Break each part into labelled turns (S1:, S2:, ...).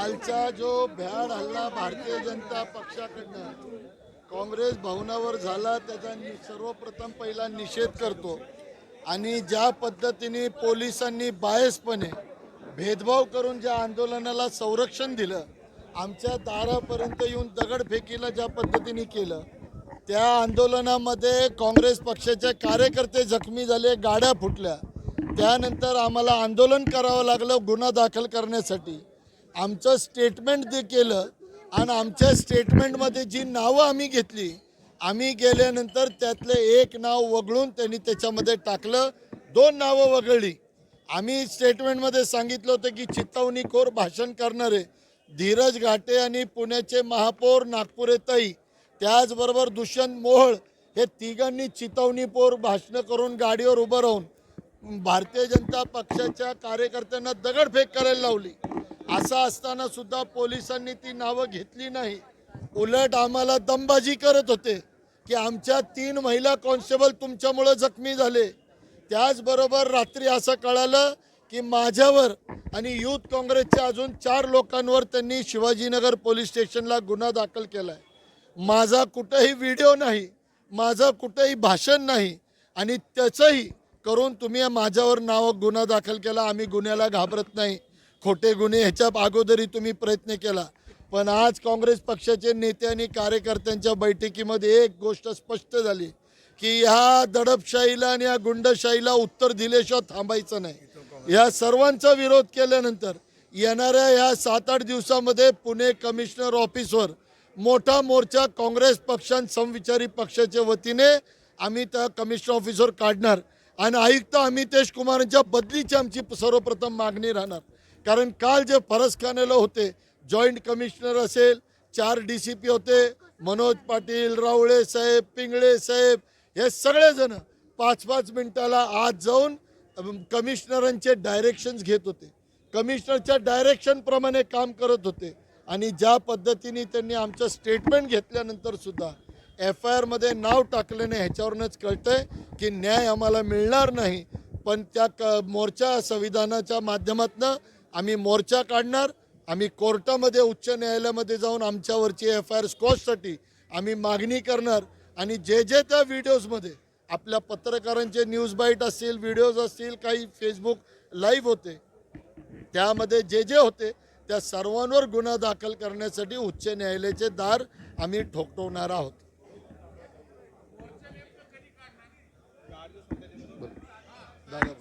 S1: कालचा जो भ्याड हल्ला भारतीय जनता पक्षाकडनं काँग्रेस भवनावर झाला त्याचा नि- सर्वप्रथम पहिला निषेध करतो. आणि ज्या पद्धतीने पोलिसांनी बायसपणे भेदभाव करून ज्या आंदोलनाला संरक्षण दिलं आमच्या दारापर्यंत येऊन दगडफेकीला ज्या पद्धतीने केलं त्या आंदोलनामध्ये काँग्रेस पक्षाचे कार्यकर्ते जखमी झाले गाड्या फुटल्या. त्यानंतर आम्हाला आंदोलन करावं लागलं गुन्हा दाखल करण्यासाठी. आमचं स्टेटमेंट ते केलं आणि आमच्या स्टेटमेंटमध्ये जी नावं आम्ही घेतली आम्ही गेल्यानंतर त्यातलं एक नाव वगळून त्यांनी त्याच्यामध्ये टाकलं दोन नावं वगळली. आम्ही स्टेटमेंटमध्ये सांगितलं होतं की चित्तवणीखोर भाषण करणारे धीरज घाटे आणि पुण्याचे महापौर नागपुरे ताई त्याचबरोबर दुष्यंत मोहळ हे तिघांनी चितवणीपोर भाषणं करून गाडीवर उभं राहून भारतीय जनता पक्षाच्या कार्यकर्त्यांना दगडफेक करायला लावली. असं असताना सुद्धा पोलिसांनी ती नावं घेतली नाही. उलट आम्हाला दमबाजी करत होते की आमच्या तीन महिला कॉन्स्टेबल तुमच्यामुळं जखमी झाले. त्याचबरोबर रात्री असं कळालं की माझ्यावर आणि युथ काँग्रेसच्या अजून चार लोकांवर त्यांनी शिवाजीनगर पोलीस स्टेशनला गुन्हा दाखल केला आहे माझा कुठंही व्हिडिओ नाही माझं कुठंही भाषण नाही आणि त्याचंही करून तुम्ही माझ्यावर नाव गुन्हा दाखल केला आम्ही गुन्ह्याला घाबरत नाही. खोटे गुन्हे ह्याच्या अगोदरही तुम्ही प्रयत्न केला. पण आज काँग्रेस पक्षाचे नेते आणि कार्यकर्त्यांच्या बैठकीमध्ये एक गोष्ट स्पष्ट झाली की ह्या दडपशाहीला आणि या गुंडशाहीला उत्तर दिल्याशिवाय थांबायचं नाही. या सर्वांचा विरोध केल्यानंतर येणाऱ्या या सात आठ दिवसामध्ये पुणे कमिशनर ऑफिसवर मोठा मोर्चा काँग्रेस पक्षां समविचारी पक्षाच्या वतीने आम्ही त्या कमिशनर ऑफिसवर काढणार. आणि आयुक्त अमितेश कुमारांच्या बदलीची आमची सर्वप्रथम मागणी राहणार. कारण काल जे फरसखानेला होते जॉईंट कमिशनर असेल चार डी सी पी होते मनोज पाटील रावळे साहेब पिंगळे साहेब हे सगळेजण पाच पाच मिनिटाला आत जाऊन कमिशनरांचे डायरेक्शन्स घेत होते. कमिशनरच्या डायरेक्शनप्रमाणे काम करत होते. आणि ज्या पद्धतीने त्यांनी आमचं स्टेटमेंट घेतल्यानंतर सुद्धा एफ आय आरमध्ये नाव टाकल्याने ह्याच्यावरूनच कळतंय की न्याय आम्हाला मिळणार नाही. पण त्या क मोर्चा संविधानाच्या माध्यमातनं आम्ही मोर्चा काढणार आम्ही कोर्टामध्ये उच्च न्यायालयामध्ये जाऊन आमच्यावरची एफ आय आर स्कॉचसाठी आम्ही मागणी करणार आणि जे जे त्या व्हिडिओजमध्ये आपल्या पत्रकारांचे न्यूज बाईट असतील व्हिडिओज असतील काही फेसबुक लाईव्ह होते त्यामध्ये जे जे होते त्या सर्वांवर गुन्हा दाखल करण्यासाठी उच्च न्यायालयाचे दार आम्ही ठोकवणार आहोत. दादा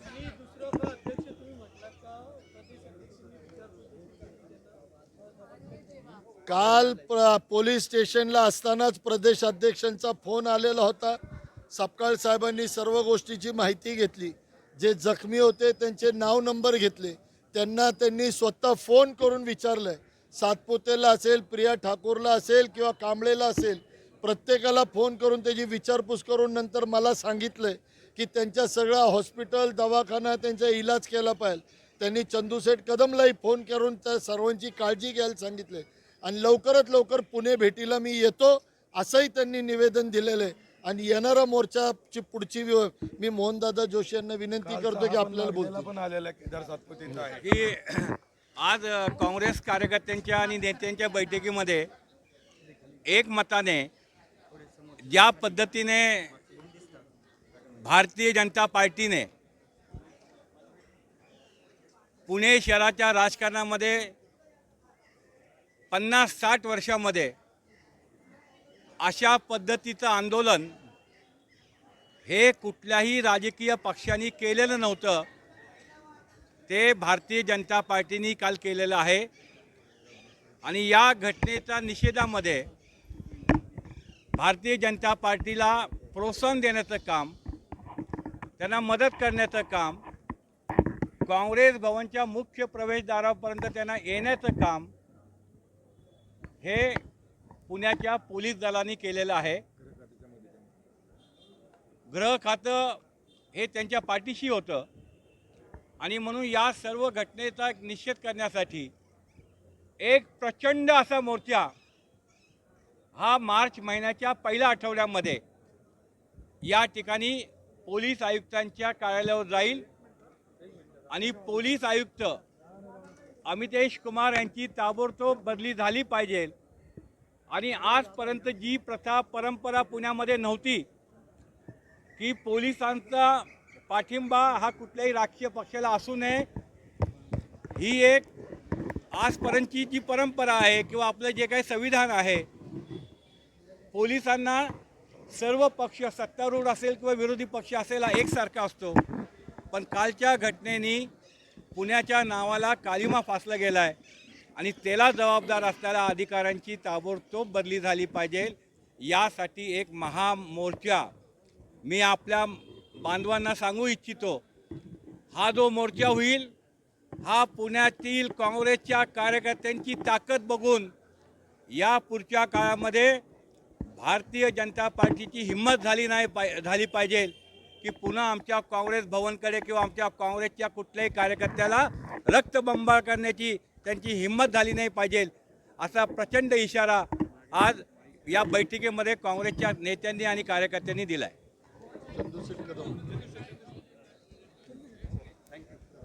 S1: काल प्र- पोलीस स्टेशनला असतानाच प्रदेश अध्यक्षांचा फोन आलेला होता. सपकाळ साहेबांनी सर्व गोष्टीची माहिती घेतली. जे जखमी होते त्यांचे नाव नंबर घेतले. त्यांना त्यांनी स्वतः फोन करून विचारलंय. सातपुतेला असेल प्रिया ठाकूरला असेल किंवा कांबळेला असेल प्रत्येकाला फोन करून त्याची विचारपूस करून नंतर मला सांगितलं की त्यांच्या सगळ्या हॉस्पिटल दवाखाना त्यांचा इलाज केला पाहिजे. त्यांनी चंदूसेठ कदमलाही फोन करून त्या सर्वांची काळजी घ्यायला सांगितले आणि लवकरात लवकर पुणे भेटीला मी येतो असंही त्यांनी निवेदन दिलेलं आहे. आणि येणारा मोर्चाची पुढची मी मोहनदादा जोशी यांना विनंती करतो की आपल्याला बोलतो
S2: पण आलेला केदार सातपुतेचा आहे.
S3: की आज काँग्रेस कार्यकर्त्यांच्या आणि नेत्यांच्या बैठकीमध्ये एक मताने ज्या पद्धतीने भारतीय जनता पार्टीने पुणे शहराच्या राजकारणामध्ये पन्नास साठ वर्षामध्ये अशा पद्धतीचं आंदोलन हे कुठल्याही राजकीय पक्षांनी केलेलं नव्हतं. ते भारतीय जनता पार्टीने काल केलेलं आहे. आणि या घटनेच्या निषेधामध्ये भारतीय जनता पार्टीला प्रोत्साहन देण्याचं काम त्यांना मदत करण्याचं काम काँग्रेस भवनच्या मुख्य प्रवेशद्वारापर्यंत त्यांना येण्याचं काम हे पुण्याच्या पोलीस दलांनी केलेलं आहे. ग्रह खातं हे त्यांच्या पाठीशी होतं. आणि म्हणून या सर्व घटनेचा निश्चित निषेध करण्यासाठी एक प्रचंड असा मोर्चा हा मार्च महिन्याच्या पहिल्या आठवड्यामध्ये या ठिकाणी पोलीस आयुक्तांच्या कार्यालयावर जाईल. आणि पोलीस आयुक्त अमितेश कुमार यांची ताबडतोब बदली झाली पाहिजे. आणि आजपर्यंत जी प्रथा परंपरा पुण्यामध्ये नव्हती की पोलिसांचा पाठिंबा हा कुठल्याही राजकीय पक्षाला असू नये ही एक आजपर्यंतची जी परंपरा आहे किंवा आपलं जे काही संविधान आहे पोलिसांना सर्व पक्ष सत्तारूढ असेल किंवा विरोधी पक्ष असेल हा एकसारखा असतो. पण कालच्या घटनेनी पुण्याच्या नावाला कालिमा फासला गेला आहे आणि त्याला जबाबदार असणाऱ्या अधिकाऱ्यांची ताबडतोब बदली झाली पाहिजे. यासाठी एक महामोर्चा. मी आपल्या बांधवांना सांगू इच्छितो हा जो मोर्चा होईल हा पुण्यातील काँग्रेसच्या कार्यकर्त्यांची ताकद बघून या पुढच्या काळामध्ये भारतीय जनता पार्टीची हिंमत झाली नाही पाय झाली पाहिजे. की पुन्हा आमच्या काँग्रेस भवनकडे किंवा आमच्या काँग्रेसच्या कुठल्याही कार्यकर्त्याला रक्तबंबाळ करण्याची त्यांची हिंमत झाली नाही पाहिजे. असा प्रचंड इशारा आज या बैठकीमध्ये काँग्रेसच्या नेत्यांनी आणि कार्यकर्त्यांनी दिला आहे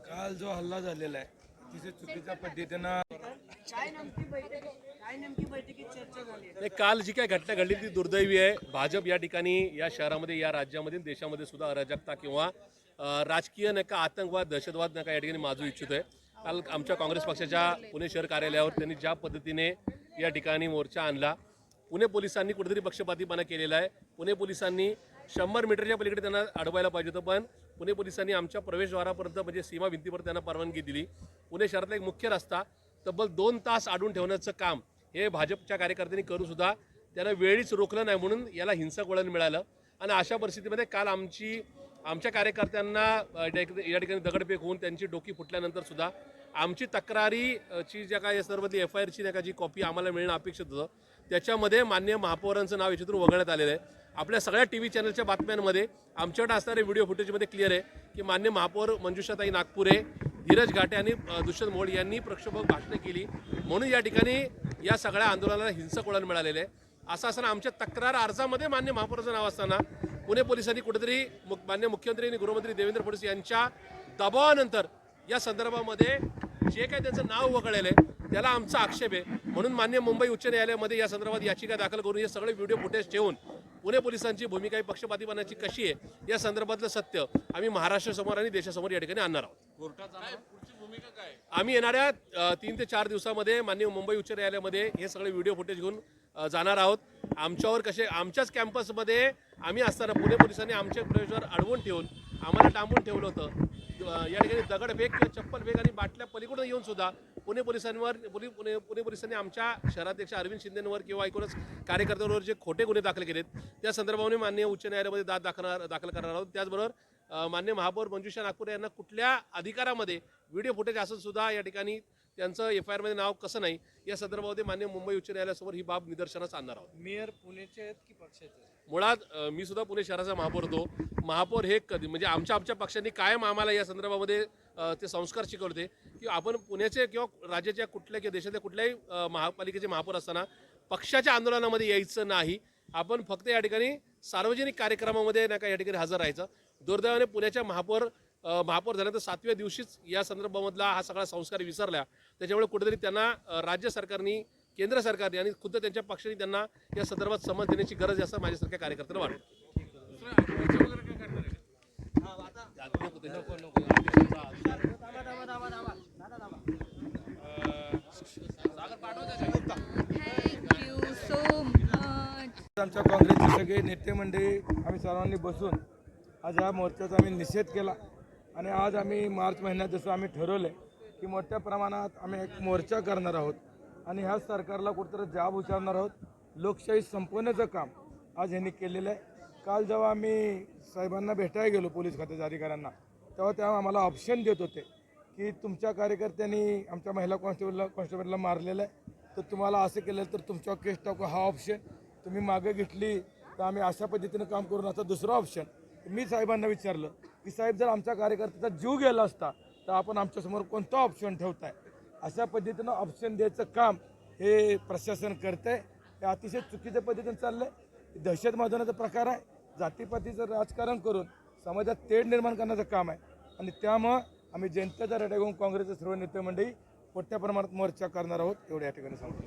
S2: काल जो हल्ला झालेला आहे तिथे चुकीच्या पद्धतीनं
S4: काल जी काय घटना घडली ती दुर्दैवी आहे. भाजप या ठिकाणी या शहरामध्ये या राज्यामध्ये देशामध्ये सुद्धा अराजकता किंवा राजकीय नाही का आतंकवाद दहशतवाद नाही का या ठिकाणी माजू इच्छित आहे. काल आमच्या काँग्रेस पक्षाच्या पुणे शहर कार्यालयावर त्यांनी ज्या पद्धतीने या ठिकाणी मोर्चा आणला पुणे पोलिसांनी कुठेतरी पक्षपातीपणा केलेला आहे. पुणे पोलिसांनी शंभर मीटरच्या पलीकडे त्यांना अडवायला पाहिजे होतं पण पुणे पोलिसांनी आमच्या प्रवेशद्वारापर्यंत म्हणजे सीमा भिंतीवर त्यांना परवानगी दिली. पुणे शहरातला एक मुख्य रस्ता तब्बल दोन तास आढून ठेवण्याचं काम हे भाजपच्या कार्यकर्त्यांनी करूनसुद्धा त्यांना वेळीच रोखलं नाही म्हणून याला हिंसक वळण मिळालं. आणि अशा परिस्थितीमध्ये काल आमची आमच्या कार्यकर्त्यांना या ठिकाणी दगडफेक होऊन त्यांची डोकी फुटल्यानंतर सुद्धा आमची तक्रारीची ज्या काय सर्वातली एफ आय आरची नाही का जी कॉपी आम्हाला मिळणं अपेक्षित होतं त्याच्यामध्ये मान्य महापौरांचं नाव याच्यातून वगळण्यात आलेलं आहे. आपल्या सगळ्या टी व्ही चॅनलच्या बातम्यांमध्ये आमच्याकडे असणारे व्हिडिओ फुटेजमध्ये क्लिअर आहे की मान्य महापौर मंजुषाताई नागपुरे धीरज घाटे आणि दुष्यंत मोड यांनी प्रक्षोभक भाषणं केली. म्हणून या ठिकाणी या सगळ्या आंदोलनाला हिंसक वळण मिळालेलं आहे. असं असताना आमच्या तक्रार अर्जामध्ये मान्य महापौराचं नाव असताना पुणे पोलिसांनी कुठेतरी मुख- मान्य मुख्यमंत्री आणि गृहमंत्री देवेंद्र फडणवीस यांच्या दबावानंतर या संदर्भामध्ये जे काही त्यांचं नाव वगळलेलं आहे त्याला आमचा आक्षेप आहे. म्हणून मान्य मुंबई उच्च न्यायालयामध्ये या संदर्भात याचिका दाखल करून हे सगळे व्हिडिओ फुटेज ठेवून पुणे पोलिसांची भूमिका ही पक्षपातीपणाची कशी आहे या संदर्भातलं सत्य आम्ही महाराष्ट्रासमोर आणि देशासमोर या ठिकाणी आणणार आहोत. आम्ही येणाऱ्या तीन ते चार दिवसामध्ये मान्य मुंबई उच्च न्यायालयामध्ये हे सगळे व्हिडिओ फुटेज घेऊन जाणार आहोत. आमच्यावर कसे आमच्याच कॅम्पसमध्ये आम्ही असताना पुणे पोलिसांनी आमच्या प्रवेशवर अडवून ठेवून आम्हाला डांबून ठेवलं होतं. या ठिकाणी दगड वेग किंवा वेग आणि बाटल्या पलीकडून येऊन सुद्धा पुणे पोलिसांवर पुणे पुणे पुणे पोलिसांनी आमच्या शहराध्यक्ष अरविंद शिंदेंवर किंवा एकूणच कार्यकर्त्यांवर जे खोटे गुन्हे दाखल केलेत त्या संदर्भाने मान्य उच्च न्यायालयामध्ये दाद दाखल दाखल करणार आहोत. त्याचबरोबर मान्य महापौर मंजुषा नागपूर यांना कुठल्या अधिकारामध्ये व्हिडिओ फुटेज असून सुद्धा या ठिकाणी त्यांचं एफ आय आरमध्ये नाव कसं नाही या संदर्भामध्ये मान्य मुंबई उच्च न्यायालयासमोर ही बाब निदर्शनास आणणार आहोत.
S5: मेयर पुण्याचे आहेत की पक्षाचे
S4: मुळात अ, मी सुद्धा पुणे शहराचा महापौर होतो. महापौर हे कधी म्हणजे आमच्या आमच्या पक्षांनी कायम आम्हाला या संदर्भामध्ये अ, ते संस्कार शिकवले होते की आपण पुण्याचे किंवा राज्याच्या कुठल्या किंवा देशातल्या कुठल्याही अ, महापालिकेचे महापौर असताना पक्षाच्या आंदोलनामध्ये यायचं नाही. आपण फक्त या ठिकाणी सार्वजनिक कार्यक्रमामध्ये नाही का या ठिकाणी हजर राहायचं. दुर्दैवाने पुण्याच्या महापौर महापौर झाल्यानंतर सातव्या दिवशीच या संदर्भामधला हा सगळा संस्कार विसरला त्याच्यामुळे कुठेतरी त्यांना राज्य सरकारनी केंद्र सरकारने आणि खुद्द त्यांच्या पक्षाने त्यांना या संदर्भात समज देण्याची गरज आहे असं माझ्यासारख्या कार्यकर्त्यांना वाटत.
S2: आमच्या काँग्रेसचे सगळे नेते मंडळी आम्ही सर्वांनी बसून आज या मोर्चाचा आम्ही निषेध केला. आणि आज आम्ही मार्च महिन्यात जसं आम्ही ठरवलं आहे की मोठ्या प्रमाणात आम्ही एक मोर्चा करणार आहोत आणि ह्या सरकारला कुठेतरी जाब उचारणार आहोत. लोकशाही संपवण्याचं काम आज ह्यांनी केलेलं आहे. काल जेव्हा आम्ही साहेबांना भेटायला गेलो पोलीस खात्याच्या अधिकाऱ्यांना तेव्हा तेव्हा आम्हाला ऑप्शन देत होते की तुमच्या कार्यकर्त्यांनी आमच्या महिला कॉन्स्टेबलला कॉन्स्टेबलला मारलेलं आहे. तर तुम्हाला असं केलं तर तुमच्यावर केस टाकू हा ऑप्शन तुम्ही मागे घेतली तर आम्ही अशा पद्धतीनं काम करून आता दुसरं ऑप्शन मी साहेबांना विचारलं की साहेब जर आमच्या कार्यकर्त्याचा जीव गेला असता तर आपण आमच्यासमोर कोणता ऑप्शन ठेवताय? अशा पद्धतीनं ऑप्शन द्यायचं काम हे प्रशासन करतंय. हे अतिशय चुकीच्या पद्धतीनं चाललंय. दहशत माजवण्याचा प्रकार आहे. जातीपातीचं राजकारण करून समाजात तेढ निर्माण करण्याचं काम आहे. आणि त्यामुळं आम्ही जनतेचा रड्या घेऊन काँग्रेसचे सर्व नेते मंडळी मोठ्या प्रमाणात मोर्चा करणार आहोत एवढ्या या ठिकाणी सांगतो.